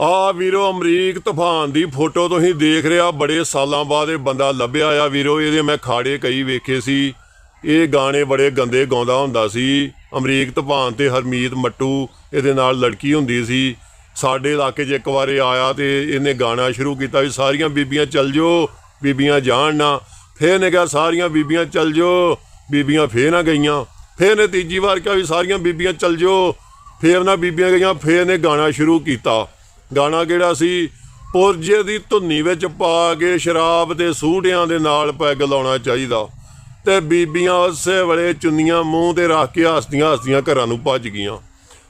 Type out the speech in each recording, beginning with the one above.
ਆ ਵੀਰੋ, ਅਮਰੀਕ ਤੂਫਾਨ ਦੀ ਫੋਟੋ ਤੁਸੀਂ ਦੇਖ ਰਿਹਾ ਬੜੇ ਸਾਲਾਂ ਬਾਅਦ ਇਹ ਬੰਦਾ ਲੱਭਿਆ ਆ ਵੀਰੋ। ਇਹਦੇ ਮੈਂ ਖਾੜੇ ਕਈ ਵੇਖੇ ਸੀ। ਇਹ ਗਾਣੇ ਬੜੇ ਗੰਦੇ ਗਾਉਂਦਾ ਹੁੰਦਾ ਸੀ। ਅਮਰੀਕ ਤੂਫਾਨ ਤੇ ਹਰਮੀਤ ਮੱਟੂ ਇਹਦੇ ਨਾਲ ਲੜਕੀ ਹੁੰਦੀ ਸੀ। ਸਾਡੇ ਇਲਾਕੇ 'ਚ ਇੱਕ ਵਾਰ ਆਇਆ ਤੇ ਇਹਨੇ ਗਾਣਾ ਸ਼ੁਰੂ ਕੀਤਾ ਵੀ ਸਾਰੀਆਂ ਬੀਬੀਆਂ ਚੱਲ ਜੋ, ਬੀਬੀਆਂ ਜਾਣ ਨਾ। ਫੇਰ ਇਹਨੇ ਕਿਹਾ, ਸਾਰੀਆਂ ਬੀਬੀਆਂ ਚੱਲ ਜੋ, ਬੀਬੀਆਂ ਫੇਰ ਨਾ ਗਈਆਂ। ਫੇਰ ਨੇ ਤੀਜੀ ਵਾਰ ਕਿਹਾ ਵੀ, ਸਾਰੀਆਂ ਬੀਬੀਆਂ ਚੱਲ ਜੋ। ਫੇਰ ਨਾ ਬੀਬੀਆਂ ਗਈਆਂ, ਫੇਰ ਨੇ ਗਾਣਾ ਸ਼ੁਰੂ ਕੀਤਾ। ਗਾਣਾ ਕਿਹੜਾ ਸੀ? ਪੁਰਜੇ ਦੀ ਧੁੰਨੀ ਵਿੱਚ ਪਾ ਕੇ ਸ਼ਰਾਬ ਤੇ ਸੂਟਿਆਂ ਦੇ ਨਾਲ ਪੈਗ ਲਾਉਣਾ ਚਾਹੀਦਾ। ਤੇ ਬੀਬੀਆਂ ਉਸੇ ਵੇਲੇ ਚੁੰਨੀਆਂ ਮੂੰਹ ਤੇ ਰੱਖ ਕੇ ਹੱਸਦੀਆਂ ਹੱਸਦੀਆਂ ਘਰਾਂ ਨੂੰ ਭੱਜ ਗਈਆਂ।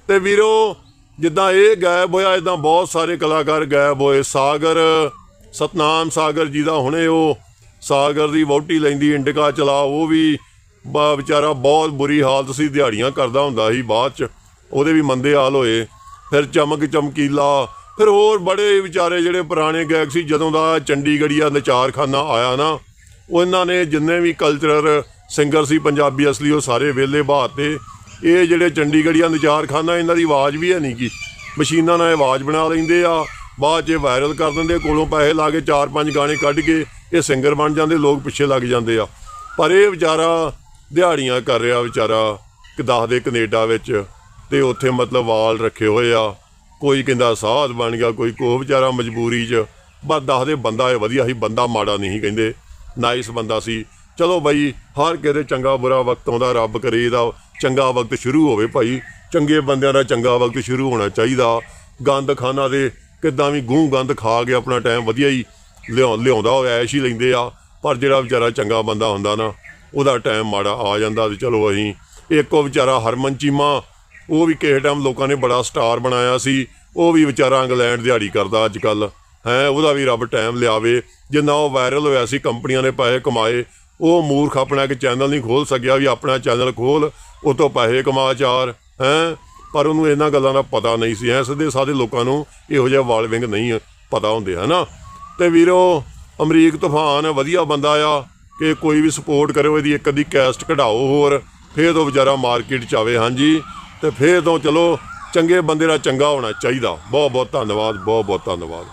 ਤੇ ਵੀਰੋ, ਜਿੱਦਾਂ ਇਹ ਗਾਇਬ ਹੋਇਆ ਇਦਾਂ ਬਹੁਤ ਸਾਰੇ ਕਲਾਕਾਰ ਗਾਇਬ ਹੋਏ। ਸਾਗਰ, ਸਤਨਾਮ ਸਾਗਰ ਜੀ ਦਾ ਹੁਣੇ ਉਹ ਸਾਗਰ ਦੀ ਵਹੁਟੀ ਲੈਂਦੀ, ਇੰਡਿਕਾ ਚਲਾ, ਉਹ ਵੀ ਬਾ ਵਿਚਾਰਾ ਬਹੁਤ ਬੁਰੀ ਹਾਲਤ ਸੀ, ਦਿਹਾੜੀਆਂ ਕਰਦਾ ਹੁੰਦਾ ਸੀ ਬਾਅਦ ਚ। ਉਹਦੇ ਵੀ ਮੰਦੇ ਹਾਲ ਹੋਏ। ਫਿਰ ਚਮਕ ਚਮਕੀਲਾ ਫਿਰ ਹੋਰ ਬੜੇ ਵਿਚਾਰੇ ਜਿਹੜੇ ਪੁਰਾਣੇ ਗਾਇਕ ਸੀ, ਜਦੋਂ ਦਾ ਚੰਡੀਗੜ੍ਹੀਆ ਨਚਾਰਖਾਨਾ ਆਇਆ ਨਾ, ਉਹਨਾਂ ਨੇ ਜਿੰਨੇ ਵੀ ਕਲਚਰਲ ਸਿੰਗਰ ਸੀ, ਪੰਜਾਬੀ ਅਸਲੀ, ਉਹ ਸਾਰੇ ਵਿਹਲੇ ਬਾਤੇ ਇਹ ਜਿਹੜੇ ਚੰਡੀਗੜ੍ਹੀਆ ਨਚਾਰਖਾਨਾ, ਇਹਨਾਂ ਦੀ ਆਵਾਜ਼ ਵੀ ਹੈ ਨਹੀਂ ਗੀ। ਮਸ਼ੀਨਾਂ ਨਾਲ ਆਵਾਜ਼ ਬਣਾ ਲੈਂਦੇ ਆ, ਬਾਅਦ 'ਚ ਵਾਇਰਲ ਕਰ ਦਿੰਦੇ ਕੋਲੋਂ ਪੈਸੇ ਲਾ ਕੇ ਚਾਰ ਪੰਜ ਗਾਣੇ ਕੱਢ ਕੇ ਇਹ ਸਿੰਗਰ ਬਣ ਜਾਂਦੇ, ਲੋਕ ਪਿੱਛੇ ਲੱਗ ਜਾਂਦੇ ਆ। ਪਰ ਇਹ ਵਿਚਾਰਾ ਦਿਹਾੜੀਆਂ ਕਰ ਰਿਹਾ ਵਿਚਾਰਾ, ਕਿ ਦੱਸਦੇ ਕੈਨੇਡਾ ਵਿੱਚ, ਤੇ ਉੱਥੇ ਮਤਲਬ ਵਾਲ ਰੱਖੇ ਹੋਏ ਆ। ਕੋਈ ਕਹਿੰਦਾ ਸਾਧ ਬਣ ਗਿਆ, ਕੋਈ ਕੋ ਵਿਚਾਰਾ ਮਜਬੂਰੀ 'ਚ। ਬਸ ਦੱਸਦੇ ਬੰਦਾ ਇਹ ਵਧੀਆ ਸੀ, ਬੰਦਾ ਮਾੜਾ ਨਹੀਂ ਕਹਿੰਦੇ। ਨਾਈਸ ਬੰਦਾ ਸੀ। ਚਲੋ ਬਾਈ, ਹਰ ਕਿਸੇ ਚੰਗਾ ਬੁਰਾ ਵਕਤ ਆਉਂਦਾ, ਰੱਬ ਕਰੇ ਇਹਦਾ ਚੰਗਾ ਵਕਤ ਸ਼ੁਰੂ ਹੋਵੇ ਭਾਈ। ਚੰਗੇ ਬੰਦਿਆਂ ਦਾ ਚੰਗਾ ਵਕਤ ਸ਼ੁਰੂ ਹੋਣਾ ਚਾਹੀਦਾ। ਗੰਦ ਖਾਨਾ ਦੇ ਕਿੱਦਾਂ ਵੀ ਗੂੰ ਗੰਦ ਖਾ ਕੇ ਆਪਣਾ ਟਾਈਮ ਵਧੀਆ ਹੀ ਲਿਆਉ ਲਿਆਉਂਦਾ ਹੋਇਆ ਐਸ਼ ਹੀ ਲੈਂਦੇ ਆ। ਪਰ ਜਿਹੜਾ ਵਿਚਾਰਾ ਚੰਗਾ ਬੰਦਾ ਹੁੰਦਾ ਨਾ, ਉਹਦਾ ਟਾਈਮ ਮਾੜਾ ਆ ਜਾਂਦਾ ਤੇ ਚਲੋ ਅਸੀਂ ਇੱਕੋ ਵਿਚਾਰਾ ਹਰਮਨ ਚੀਮਾ ਉਹ ਵੀ ਕਿਸੇ ਟਾਈਮ ਲੋਕਾਂ ਨੇ ਬੜਾ ਸਟਾਰ ਬਣਾਇਆ ਸੀ। ਉਹ ਵੀ ਵਿਚਾਰਾ ਇੰਗਲੈਂਡ ਦਿਹਾੜੀ ਕਰਦਾ ਅੱਜ ਕੱਲ ਹੈ, ਉਹਦਾ ਵੀ ਰੱਬ ਟਾਈਮ ਲਿਆਵੇ। ਜਿੰਨਾ ਉਹ ਵਾਇਰਲ ਹੋਇਆ ਸੀ, ਕੰਪਨੀਆਂ ਨੇ ਪੈਸੇ ਕਮਾਏ, ਉਹ ਮੂਰਖ ਆਪਣਾ ਇੱਕ ਚੈਨਲ ਨਹੀਂ ਖੋਲ ਸਕਿਆ ਵੀ ਆਪਣਾ ਚੈਨਲ ਖੋਲ ਉਹ ਤੋਂ ਪੈਸੇ ਕਮਾ ਚਾਰ। ਹੈ, ਪਰ ਉਹਨੂੰ ਇਹਨਾਂ ਗੱਲਾਂ ਦਾ ਪਤਾ ਨਹੀਂ ਸੀ। ਐ ਸਿੱਧੇ ਸਾਦੇ ਲੋਕਾਂ ਨੂੰ ਇਹੋ ਜਿਹਾ ਵਾਲ ਵਿੰਗ ਨਹੀਂ ਪਤਾ ਹੁੰਦੇ, ਹਨਾ? ਤੇ ਵੀਰੋ, ਅਮਰੀਕ ਤੂਫਾਨ ਵਧੀਆ ਬੰਦਾ ਆ ਕਿ ਕੋਈ ਵੀ ਸਪੋਰਟ ਕਰਿਓ ਇਹਦੀ ਇੱਕ ਅੱਧੀ ਕੈਸਟ ਕਢਾਓ ਹੋਰ, ਫੇਰ ਉਹ ਵਿਚਾਰਾ ਮਾਰਕੀਟ ਚ ਆਵੇ। ਹਾਂਜੀ ਤੇ ਫੇਰ ਤੋਂ ਚਲੋ ਚੰਗੇ ਬੰਦੇ ਦਾ ਚੰਗਾ ਹੋਣਾ ਚਾਹੀਦਾ। ਬਹੁਤ ਬਹੁਤ ਧੰਨਵਾਦ ਬਹੁਤ ਬਹੁਤ ਧੰਨਵਾਦ।